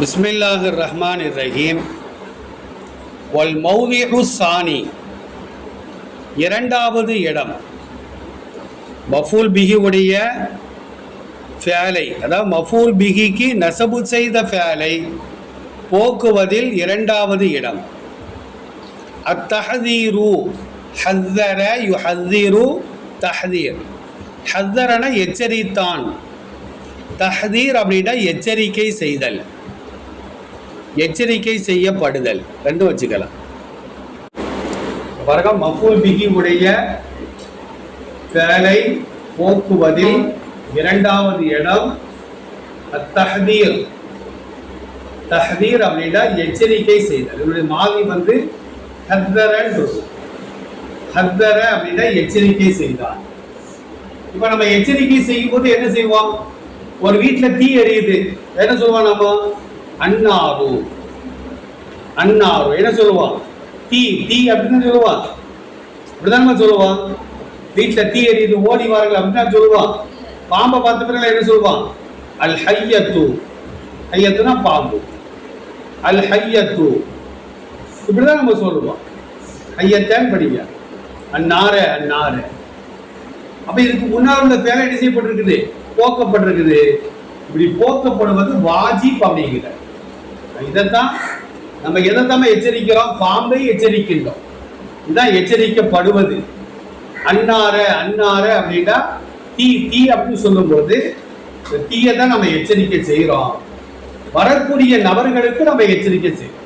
பிஸ்மில்லாஹ் ரஹ்மான் ரஹீம் வல் மௌதிஹு சானி. இரண்டாவது இடம். மஃபூல் பிகி உடைய ஃபேலை அதாவது மஃபூல் பிகிக்கு நசபு செய்த ஃபேலை போக்குவதில் இரண்டாவது இடம். அத்தஹதீரு ஹத்தர யு ஹத்தீரு தஹதீர். ஹத்தரன எச்சரித்தான். தஹதீர் அப்படின்னா எச்சரிக்கை செய்தல். எச்சரிக்கை செய்யப்படுதல். ரெண்டும் வச்சுக்கலாம். பாருங்க மஃபூல் பிகி உடைய வேலை போக்குவதில் இரண்டாவது இடம் தஹதீர் தஹதீர் அப்படின்னா எச்சரிக்கை செய்தல். இதனுடைய மாவி வந்து ஹத்தரன்னு ஹத்தர அப்படின்னா எச்சரிக்கை செய்தார். இப்ப நம்ம எச்சரிக்கை செய்யும் போது என்ன செய்வோம்? ஒரு வீட்டுல தீ எரியுது. என்ன சொல்லுவோம் நம்ம? அன்னாரு. அன்னாரு. என்ன சொல்லுவா? தீ தீ அப்படின்னு சொல்லுவா. அப்படிதான் நம்ம வீட்டில் தீ எரியுது ஓடி வாருங்கள் அப்படின்னு சொல்லுவா. சொல்லுவான் பாம்பை பார்த்த பிறகு என்ன சொல்லுவான் அல் ஹையத்து. ஹையத்துனா பாம்பு. அல் ஹையத்து. இப்படிதான் நம்ம சொல்லுவோம். ஐயத்தான் படிங்க. அந்நார அந்நார அப்ப இதுக்கு முன்னால் உள்ள வேலை என்ன செய்யப்பட்டிருக்குது? போக்கப்பட்டிருக்குது. இப்படி போக்கப்படுவது வாஜிப் அப்படிங்கிற. இதைத்தான் நம்ம எதைத்தாம எச்சரிக்கிறோம்? பாம்பை எச்சரிக்கின்றோம். இதுதான் எச்சரிக்கப்படுவது. அன்னார அன்னார அப்படின்னா தீ தீ அப்படின்னு சொல்லும்போது இந்த தீயை தான் நம்ம எச்சரிக்கை செய்கிறோம். வரக்கூடிய நபர்களுக்கு நம்ம எச்சரிக்கை செய்யணும்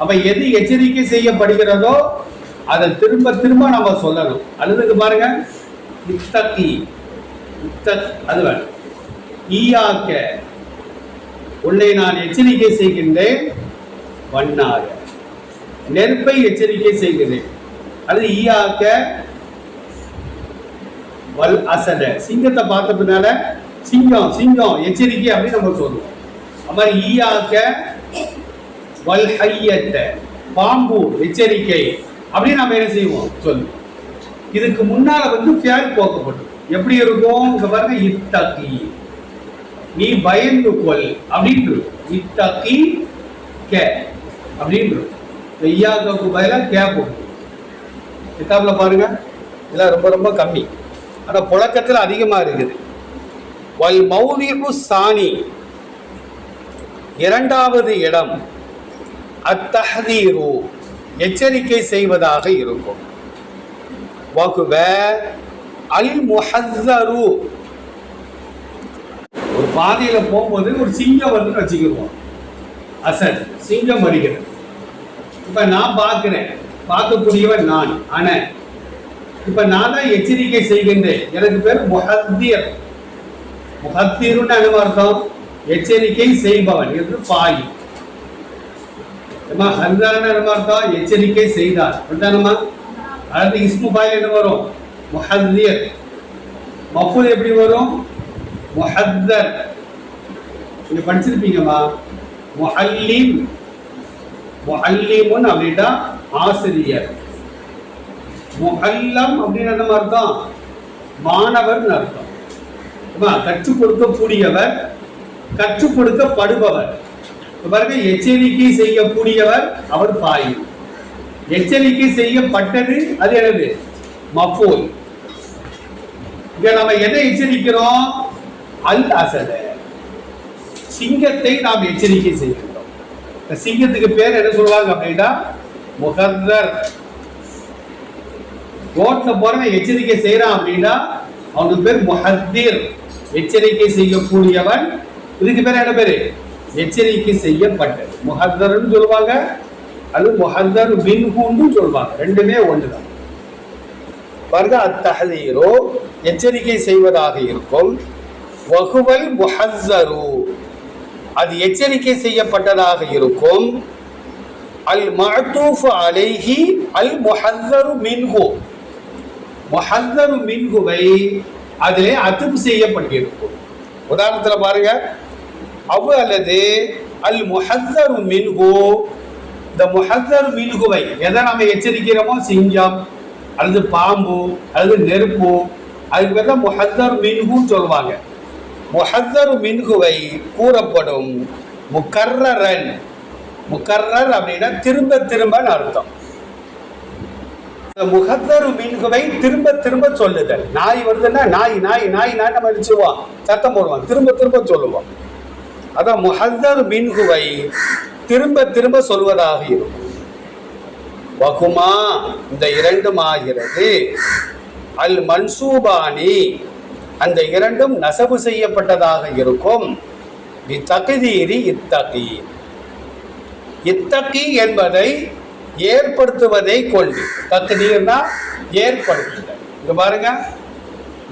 அப்போ எது எச்சரிக்கை செய்யப்படுகிறதோ அதை திரும்ப திரும்ப நம்ம சொல்லணும். அல்லதுக்கு பாருங்க இத்தகி இத்த அது வேணும். ஈயாக்க உன்னை நான் எச்சரிக்கை செய்கின்றேன். வண்ணாக. நெருப்பை எச்சரிக்கை செய்கிறேன். அது ஈயாக்க. வல் அசட. சிங்கத்தை பார்த்த பின்னால சிங்கம் சிங்கம் எச்சரிக்கை அப்படின்னு நம்ம சொல்லுவோம். அது மாதிரி ஈயாக்க. வல் ஹையத்த பாம்பு எச்சரிக்கை. அப்படின்னு நம்ம என்ன செய்வோம்? சொல்லுவோம் இதுக்கு முன்னால வந்து ஃபேல் போக்கப்பட்டது. எப்படி இருக்கும்? இங்க பாருங்க இத்தகி. நீ பயந்து கொள் அப்படின்னு இத்தக்கி கே அப்படின்னு ஐயாக்கு பதிலாக கே போட்டு கிதாப்ல பாருங்க. இதெல்லாம் ரொம்ப ரொம்ப கம்மி. ஆனால் புழக்கத்தில் அதிகமாக இருக்குது. வல் மௌலிகு சாணி. இரண்டாவது இடம் அத்தஹதீரு. எச்சரிக்கை செய்வதாக இருக்கும். வகுவ அல் முஹரு பாதையில் போகும்போது ஒரு சிங்கம் வந்து வச்சுக்கிடுவோம் அசட் சிங்கம் வருகிறது இப்போ நான் பார்க்குறேன். பார்க்கக்கூடியவன் நான் ஆனால் இப்போ நான் தான் எச்சரிக்கை செய்கின்றேன். எனக்கு பேர் முஹத்தியர். முஹத்தீருன்னு என்ன அர்த்தம்? எச்சரிக்கை செய்பவன் என்று பாய் ஹந்தான என்ன அர்த்தம்? எச்சரிக்கை செய்தார். அப்படித்தானம்மா அடுத்து இஸ்மு பாயில் என்ன வரும்? முஹத்தியர். மஃபூல் எப்படி வரும்? முஹத்தர். நீங்க படிச்சிருப்பீங்கம்மா. முஹல்லிம். முஹல்லிமுன் அப்படின்னா ஆசிரியர். முஹல்லம் அப்படின்னு என்ன அர்த்தம்? மாணவர்னு அர்த்தம். கற்றுக் கொடுக்கக்கூடியவர் கற்றுக் கொடுக்கப்படுபவர் பாருங்க எச்சரிக்கை செய்யக்கூடியவர் அவர் பாய். எச்சரிக்கை செய்யப்பட்டது அது எனது மஃபூல். இங்க நம்ம என்ன எச்சரிக்கிறோம்? அல் அசத சிங்கத்தை நாம் எச்சரிக்கை செய்கின்றோம். இந்த சிங்கத்துக்கு பேர் என்ன சொல்லுவாங்க அப்படின்னா முகந்தர் ரோட்ல போறவன் எச்சரிக்கை செய்யறான் அப்படின்னா அவனுக்கு பேர் முஹத்தீர் எச்சரிக்கை செய்யக்கூடியவன். இதுக்கு பேர் என்ன பேரு? எச்சரிக்கை செய்யப்பட்டது. முஹத்தர்னு சொல்லுவாங்க அது முஹத்தர் மின்ஹூன்னு சொல்லுவாங்க. ரெண்டுமே ஒன்றுதான் பாருங்க அத்தகதீரோ எச்சரிக்கை செய்வதாக இருக்கும். வகுவல் முஹzzரு. அது எச்சரிக்கை செய்யப்பட்டதாக இருக்கும். அல் மஅதூஃப் அலைஹி அல் முஹzzரு மின்ஹு. முஹzzரு மின்ஹுவை அதிலே அத்துப்பு செய்யப்பட்டிருக்கும். உதாரணத்தில் பாருங்க. அவு அல்லது அல் முஹzzரு மின்ஹு. இந்த முஹzzரு மின்ஹுவை எதை நம்ம எச்சரிக்கிறோமோ சிங்கம் அல்லது பாம்பு அல்லது நெருப்பு அதுக்கு பேர் தான் முஹத்தர் மின்ஹுன்னு சொல்லுவாங்க. முஹத்தர் மின்ஹுவை கூறப்படும் முக்கர்ரன் முக்கர்ரர் அப்படின்னா திரும்ப திரும்பன்னு அர்த்தம். முகத்தரு மின்குவை திரும்ப திரும்ப சொல்லுதல். நாய் வருதுன்னா நாய் நாய் நாய் நாய் நம்ம நினைச்சுவோம் சத்தம் போடுவோம். திரும்ப திரும்ப சொல்லுவோம். அதான் முஹத்தர் மின்குவை திரும்ப திரும்ப சொல்வதாக இருக்கும். வகுமா? இந்த இரண்டும் ஆகிறது. அல் மன்சூபானி அந்த இரண்டும் நசவு செய்யப்பட்டதாக இருக்கும். தகுதீரி இத்தகி. இத்தகி என்பதை ஏற்படுத்துவதை கொண்டு தகுதீர்னா ஏற்படுத்துதல். இங்க பாருங்க.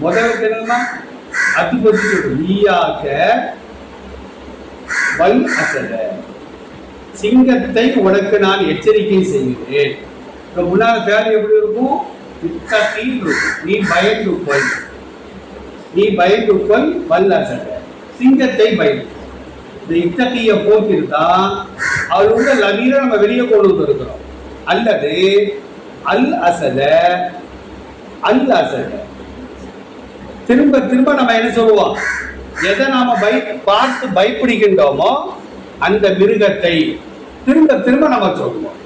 முதலுக்கு என்னன்னா அதிபதி நீயாக வல் அசல. சிங்கத்தை உனக்கு நான் எச்சரிக்கை செய்கிறேன். முன்னால் முன்னால பேர் எப்படி இருக்கும்? இத்தகி நீ பயந்து போய். நீ பயந்து கொள் வல் சிங்கத்தை பயந்து இந்த இத்தகைய போக்கிருந்தா அவர் உள்ள லவீர நம்ம வெளியே கொண்டு வந்திருக்கிறோம். அல்லது அல் அசல அல் அசல. திரும்ப திரும்ப நம்ம என்ன சொல்லுவோம்? எதை நாம பய பார்த்து பயப்படுகின்றோமோ அந்த மிருகத்தை திரும்ப திரும்ப நம்ம சொல்லுவோம்.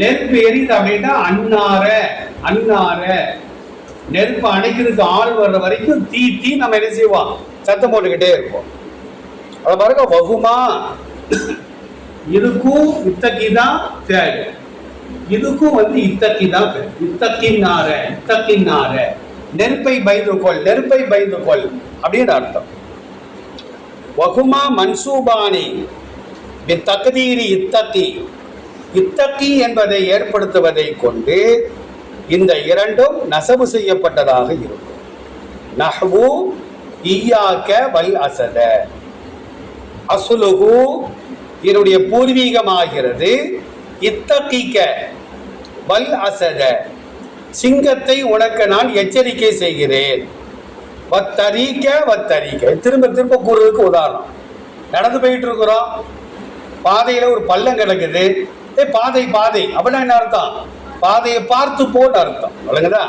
நெருப்பு எரியுது அப்படின்னா அன்னார அன்னார. நெருப்பு அணைக்கிறதுக்கு ஆள் வர்ற வரைக்கும் தீ தீ நம்ம என்ன செய்வோம்? சத்தம் போட்டுக்கிட்டே இருப்போம். அதை பாருங்க வகுமா? இதுக்கும் இத்தக்கி தான் தேவை இதுக்கும் வந்து இத்தக்கி தான் தேவை இத்தக்கின்னார இத்தக்கின்னார. நெருப்பை பயந்து கொள் நெருப்பை பயந்து கொள். அப்படின்னு அர்த்தம். வகுமா மன்சூபானி? தகுதீரி இத்தக்கி. இத்தக்கி என்பதை ஏற்படுத்துவதை கொண்டு இந்த இரண்டும் நசவு செய்யப்பட்டதாக இருக்கும். நஹ்வு ஈயாக்க வல் அசத. அசுலுகு என்னுடைய பூர்வீகமாகிறது. இத்தகிக்க வல் அசத. சிங்கத்தை உனக்கு நான் எச்சரிக்கை செய்கிறேன். வத்தரிக்க வத்தரிக்க. திரும்ப திரும்ப கூறுறதுக்கு உதாரணம். நடந்து போயிட்டு இருக்கிறோம் பாதையில் ஒரு பள்ளம் கிடக்குது. ஏ பாதை பாதை. அப்படின்னா என்ன அர்த்தம்? பாதையை பார்த்து போன்னு அர்த்தம். விளங்குதா